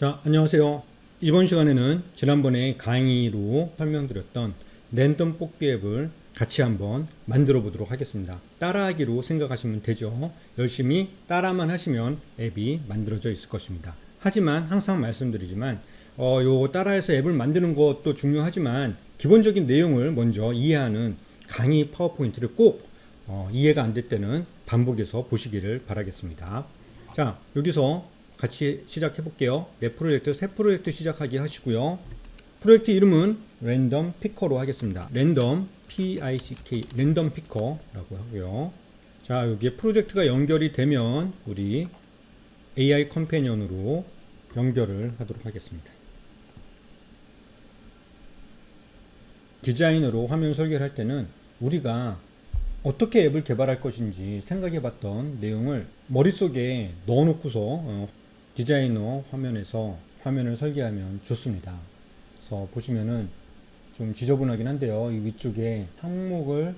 자, 안녕하세요. 이번 시간에는 지난번에 강의로 설명드렸던 랜덤 뽑기 앱을 같이 한번 만들어 보도록 하겠습니다. 따라하기로 생각하시면 되죠. 열심히 따라만 하시면 앱이 만들어져 있을 것입니다. 하지만 항상 말씀드리지만 어, 요 따라해서 앱을 만드는 것도 중요하지만 기본적인 내용을 먼저 이해하는 강의 파워포인트를 꼭 어, 이해가 안 될 때는 반복해서 보시기를 바라겠습니다. 자, 여기서 같이 시작해 볼게요. 내 프로젝트 새 프로젝트 시작하기 하시고요. 프로젝트 이름은 랜덤 피커로 하겠습니다. 랜덤 P-I-C-K 랜덤 피커라고 하고요. 자, 여기에 프로젝트가 연결이 되면 우리 AI 컴패니언으로 연결을 하도록 하겠습니다. 디자인으로 화면 설계를 할 때는 우리가 어떻게 앱을 개발할 것인지 생각해 봤던 내용을 머릿속에 넣어 놓고서 어, 디자이너 화면에서 화면을 설계하면 좋습니다. 그래서 보시면은 좀 지저분하긴 한데요. 이 위쪽에 항목을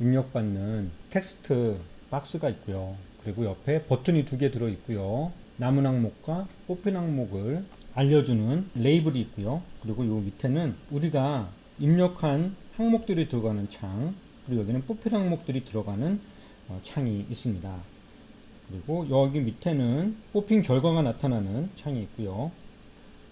입력받는 텍스트 박스가 있고요. 그리고 옆에 버튼이 두 개 들어 있고요. 남은 항목과 뽑힌 항목을 알려주는 레이블이 있고요. 그리고 요 밑에는 우리가 입력한 항목들이 들어가는 창, 그리고 여기는 뽑힌 항목들이 들어가는 어, 창이 있습니다. 그리고 여기 밑에는 뽑힌 결과가 나타나는 창이 있고요.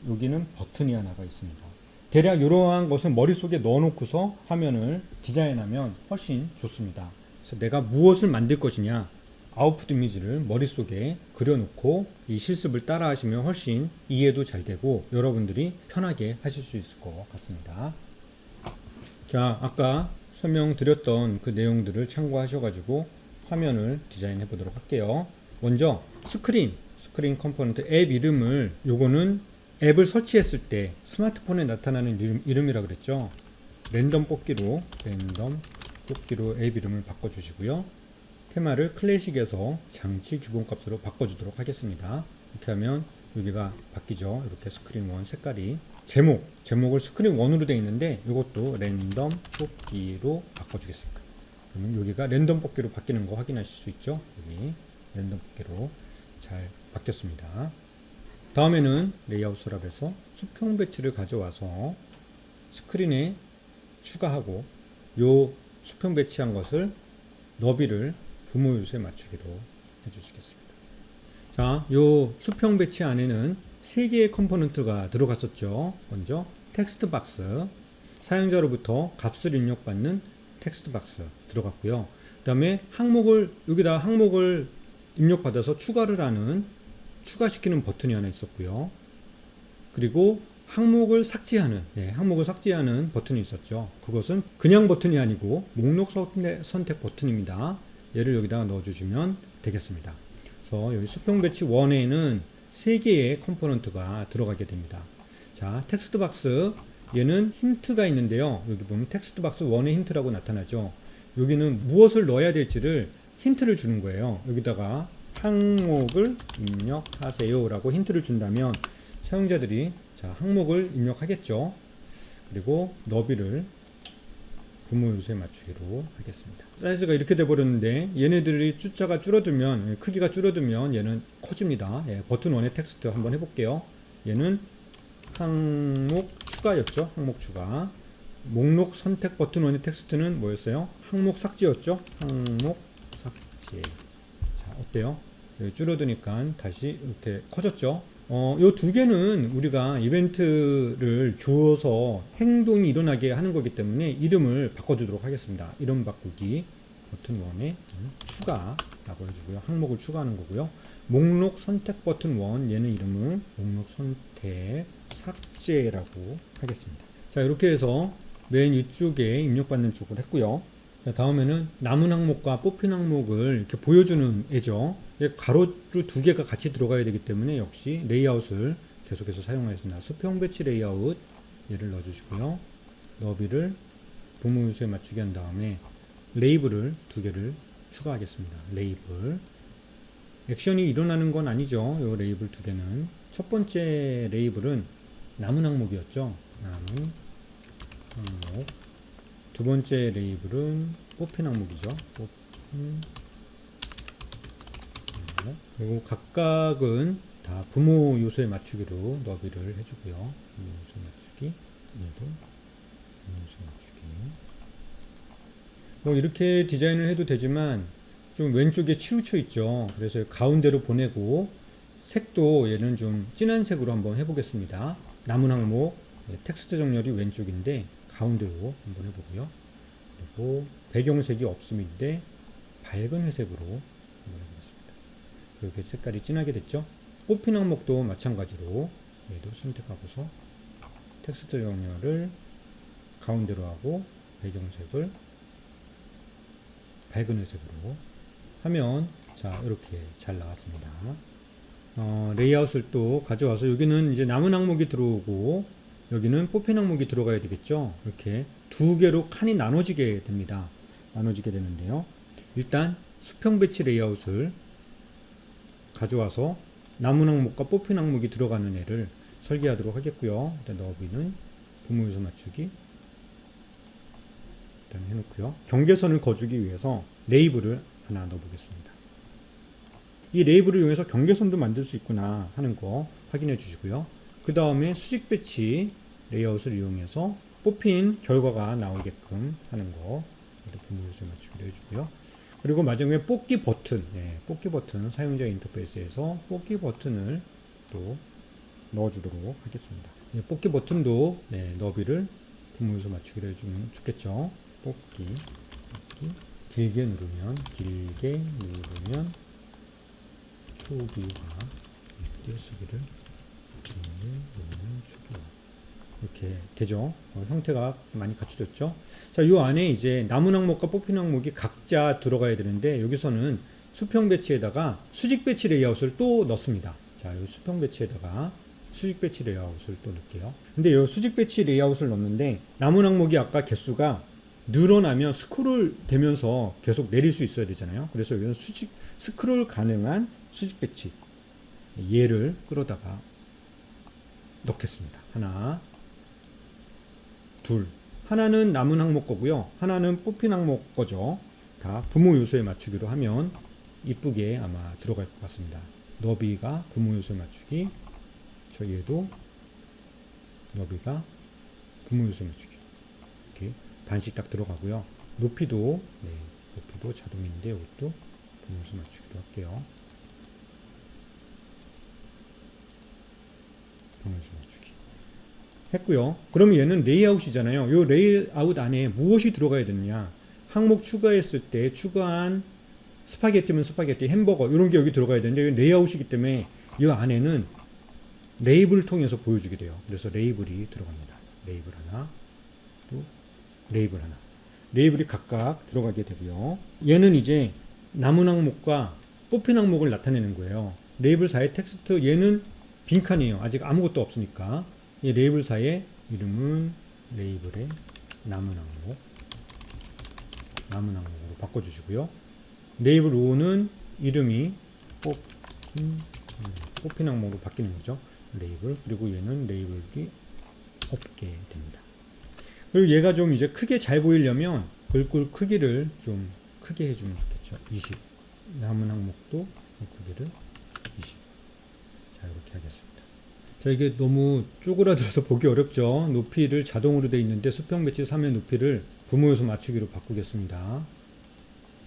여기는 버튼이 하나가 있습니다. 대략 이러한 것을 머릿속에 넣어놓고서 화면을 디자인하면 훨씬 좋습니다. 그래서 내가 무엇을 만들 것이냐 아웃풋 이미지를 머릿속에 그려놓고 이 실습을 따라 하시면 훨씬 이해도 잘 되고 여러분들이 편하게 하실 수 있을 것 같습니다. 자, 아까 설명드렸던 그 내용들을 참고하셔가지고 화면을 디자인해 보도록 할게요. 먼저 스크린, 스크린 컴포넌트 앱 이름을 요거는 앱을 설치했을 때 스마트폰에 나타나는 이름, 이름이라 그랬죠. 랜덤 뽑기로 랜덤 뽑기로 앱 이름을 바꿔주시고요. 테마를 클래식에서 장치 기본값으로 바꿔주도록 하겠습니다. 이렇게 하면 여기가 바뀌죠. 이렇게 스크린 1 색깔이 제목, 제목을 스크린 1으로 되어 있는데 이것도 랜덤 뽑기로 바꿔주겠습니다. 그러면 여기가 랜덤 뽑기로 바뀌는 거 확인하실 수 있죠. 여기 랜덤 뽑기로 잘 바뀌었습니다. 다음에는 레이아웃 서랍에서 수평 배치를 가져와서 스크린에 추가하고 요 수평 배치한 것을 너비를 부모 요소에 맞추기로 해주시겠습니다. 자, 요 수평 배치 안에는 세 개의 컴포넌트가 들어갔었죠. 먼저 텍스트 박스, 사용자로부터 값을 입력받는 텍스트 박스 들어갔고요. 그 다음에 항목을 여기다 항목을 입력받아서 추가를 하는 추가시키는 버튼이 하나 있었고요. 그리고 항목을 삭제하는 네, 항목을 삭제하는 버튼이 있었죠. 그것은 그냥 버튼이 아니고 목록 선택, 버튼입니다. 얘를 여기다가 넣어주시면 되겠습니다. 그래서 여기 수평 배치 1에는 세 개의 컴포넌트가 들어가게 됩니다. 자, 텍스트 박스 얘는 힌트가 있는데요. 여기 보면 텍스트 박스 1의 힌트라고 나타나죠. 여기는 무엇을 넣어야 될지를 힌트를 주는 거예요. 여기다가 항목을 입력하세요 라고 힌트를 준다면 사용자들이 자, 항목을 입력하겠죠. 그리고 너비를 부모 요소에 맞추기로 하겠습니다. 사이즈가 이렇게 돼 버렸는데 얘네들이 숫자가 줄어들면 크기가 줄어들면 얘는 커집니다. 예, 버튼 1의 텍스트 한번 해볼게요. 얘는 항목 추가였죠. 항목 추가. 목록 선택 버튼 1의 텍스트는 뭐였어요? 항목 삭제였죠. 항목 삭제. 자, 어때요? 여기 줄어드니까 다시 이렇게 커졌죠. 어, 요 두 개는 우리가 이벤트를 주어서 행동이 일어나게 하는 거기 때문에 이름을 바꿔주도록 하겠습니다. 이름 바꾸기 버튼 1에 추가라고 해주고요. 항목을 추가하는 거고요. 목록 선택 버튼 1 얘는 이름을 목록 선택 삭제라고 하겠습니다. 자 이렇게 해서 맨 위쪽에 입력받는 쪽을 했고요. 자, 다음에는 남은 항목과 뽑힌 항목을 이렇게 보여주는 애죠. 예, 가로줄 두 개가 같이 들어가야 되기 때문에 역시 레이아웃을 계속해서 사용하겠습니다. 수평 배치 레이아웃 얘를 넣어주시고요. 너비를 부모 요소에 맞추게 한 다음에 레이블을 두 개를 추가하겠습니다. 레이블 액션이 일어나는 건 아니죠. 이 레이블 두 개는 첫 번째 레이블은 남은 항목이었죠. 남은 항목 두 번째 레이블은 뽑힌 항목이죠. 뽑힌 항목. 그리고 각각은 다 부모 요소에 맞추기로 너비를 해주고요. 요소 맞추기, 얘도 요소 맞추기. 뭐 이렇게 디자인을 해도 되지만 좀 왼쪽에 치우쳐 있죠. 그래서 가운데로 보내고 색도 얘는 좀 진한 색으로 한번 해보겠습니다. 남은 항목 예, 텍스트 정렬이 왼쪽인데 가운데로 한번 해보고요. 그리고 배경색이 없음인데 밝은 회색으로 한번 해보겠습니다. 이렇게 색깔이 진하게 됐죠. 뽑힌 항목도 마찬가지로 얘도 선택하고서 텍스트 정렬을 가운데로 하고 배경색을 밝은 회색으로 하면 자 이렇게 잘 나왔습니다. 어, 레이아웃을 또 가져와서 여기는 이제 남은 항목이 들어오고 여기는 뽑힌 항목이 들어가야 되겠죠. 이렇게 두 개로 칸이 나눠지게 됩니다. 나눠지게 되는데요. 일단 수평 배치 레이아웃을 가져와서 남은 항목과 뽑힌 항목이 들어가는 애를 설계하도록 하겠고요. 일단 너비는 부모 요소 맞추기 일단 해놓고요. 경계선을 거주기 위해서 레이블을 하나 넣어보겠습니다. 이 레이블을 이용해서 경계선도 만들 수 있구나 하는 거 확인해 주시고요. 그 다음에 수직 배치 레이아웃을 이용해서 뽑힌 결과가 나오게끔 하는 거 분모에서 맞추기로 해주고요. 그리고 마지막에 뽑기 버튼, 네, 뽑기 버튼 사용자 인터페이스에서 뽑기 버튼을 또 넣어주도록 하겠습니다. 네, 뽑기 버튼도 네, 너비를 분모에서 맞추기로 해주면 좋겠죠. 뽑기, 뽑기 길게 누르면 길게 누르면 초기화 띄어쓰기를 길게 누르면 초기화 이렇게 되죠. 어, 형태가 많이 갖춰졌죠. 자, 이 안에 이제 남은 항목과 뽑힌 항목이 각자 들어가야 되는데 여기서는 수평 배치에다가 수직 배치 레이아웃을 또 넣습니다. 자, 이 수평 배치에다가 수직 배치 레이아웃을 또 넣을게요. 근데 이 수직 배치 레이아웃을 넣는데 남은 항목이 아까 개수가 늘어나면 스크롤 되면서 계속 내릴 수 있어야 되잖아요. 그래서 여기는 수직 스크롤 가능한 수직 배치 얘를 끌어다가 넣겠습니다. 하나, 둘. 하나는 남은 항목 거고요. 하나는 뽑힌 항목 거죠. 다 부모 요소에 맞추기로 하면 이쁘게 아마 들어갈 것 같습니다. 너비가 부모 요소에 맞추기. 저 얘도 너비가 부모 요소에 맞추기. 이렇게 반씩 딱 들어가고요. 높이도 네, 높이도 자동인데 이것도 요소 맞추기로 할게요. 요소 맞추기. 했고요. 그러면 얘는 레이아웃이잖아요. 이 레이아웃 안에 무엇이 들어가야 되느냐? 항목 추가했을 때 추가한 스파게티면 스파게티, 햄버거 이런 게 여기 들어가야 되는데 레이아웃이기 때문에 이 안에는 레이블을 통해서 보여주게 돼요. 그래서 레이블이 들어갑니다. 레이블 하나, 또 레이블 하나. 레이블이 각각 들어가게 되고요. 얘는 이제 남은 항목과 뽑힌 항목을 나타내는 거예요. 레이블 사이 텍스트 얘는 빈칸이에요. 아직 아무것도 없으니까. 이 레이블 사이에 이름은 레이블의 남은 항목 남은 항목으로 바꿔주시고요. 레이블 5는 이름이 뽑힌, 음, 뽑힌 항목으로 바뀌는 거죠. 레이블 그리고 얘는 레이블이 없게 됩니다. 그리고 얘가 좀 이제 크게 잘 보이려면 글꼴 크기를 좀 크게 해주면 좋겠죠. 20 남은 항목도 크기를 20 자 이렇게 하겠습니다. 자 이게 너무 쪼그라들어서 보기 어렵죠. 높이를 자동으로 돼 있는데 수평 배치 3의 높이를 부모요소 맞추기로 바꾸겠습니다.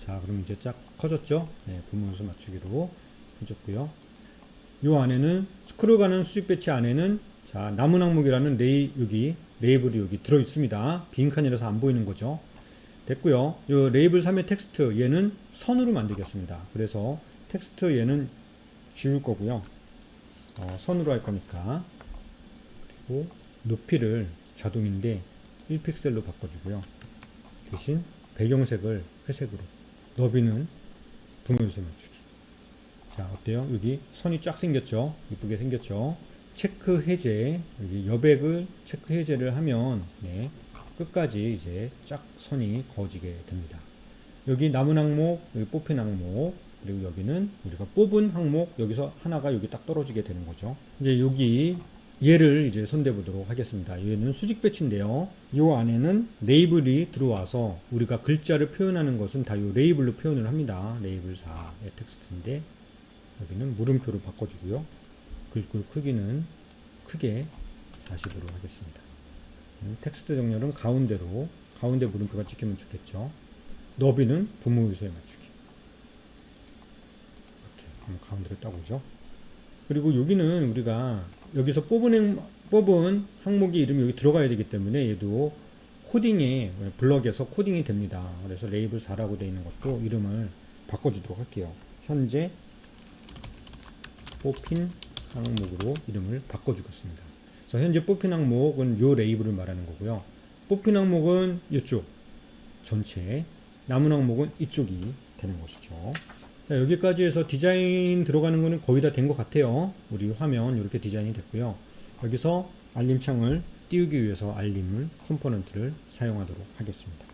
자 그럼 이제 쫙 커졌죠. 네, 부모요소 맞추기로 해줬고요. 요 안에는 스크롤 가는 수직 배치 안에는 자 남은 항목이라는 레이 여기 레이블이 여기 들어 있습니다. 빈 칸이라서 안 보이는 거죠. 됐고요. 요 레이블 3의 텍스트 얘는 선으로 만들겠습니다. 그래서 텍스트 얘는 지울 거고요. 어, 선으로 할 거니까 그리고 높이를 자동인데 1픽셀로 바꿔주고요. 대신 배경색을 회색으로 너비는 분모요소 맞추기. 자 어때요? 여기 선이 쫙 생겼죠? 이쁘게 생겼죠? 체크 해제 여기 여백을 체크 해제를 하면 네, 끝까지 이제 쫙 선이 거지게 됩니다. 여기 남은 항목, 여기 뽑힌 항목, 그리고 여기는 우리가 뽑은 항목 여기서 하나가 여기 딱 떨어지게 되는 거죠. 이제 여기 얘를 이제 손대 보도록 하겠습니다. 얘는 수직 배치인데요. 이 안에는 레이블이 들어와서 우리가 글자를 표현하는 것은 다 이 레이블로 표현을 합니다. 레이블 4의 텍스트인데 여기는 물음표로 바꿔주고요. 글꼴 크기는 크게 40으로 하겠습니다. 음, 텍스트 정렬은 가운데로 가운데 물음표가 찍히면 좋겠죠. 너비는 부모 요소에 맞추기. 이렇게 가운데로 딱 오죠. 그리고 여기는 우리가 여기서 뽑은, 행- 뽑은 항목의 이름이 여기 들어가야 되기 때문에 얘도 코딩에 블럭에서 코딩이 됩니다. 그래서 레이블 4라고 되어 있는 것도 이름을 바꿔주도록 할게요. 현재 뽑힌 항목으로 이름을 바꿔주겠습니다. 그래서 현재 뽑힌 항목은 요 레이블을 말하는 거고요. 뽑힌 항목은 이쪽 전체, 남은 항목은 이쪽이 되는 것이죠. 자, 여기까지 해서 디자인 들어가는 거는 거의 다 된 것 같아요. 우리 화면 이렇게 디자인이 됐고요. 여기서 알림창을 띄우기 위해서 알림을 컴포넌트를 사용하도록 하겠습니다.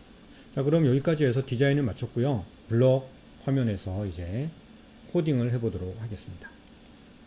자, 그럼 여기까지 해서 디자인을 마쳤고요. 블럭 화면에서 이제 코딩을 해보도록 하겠습니다.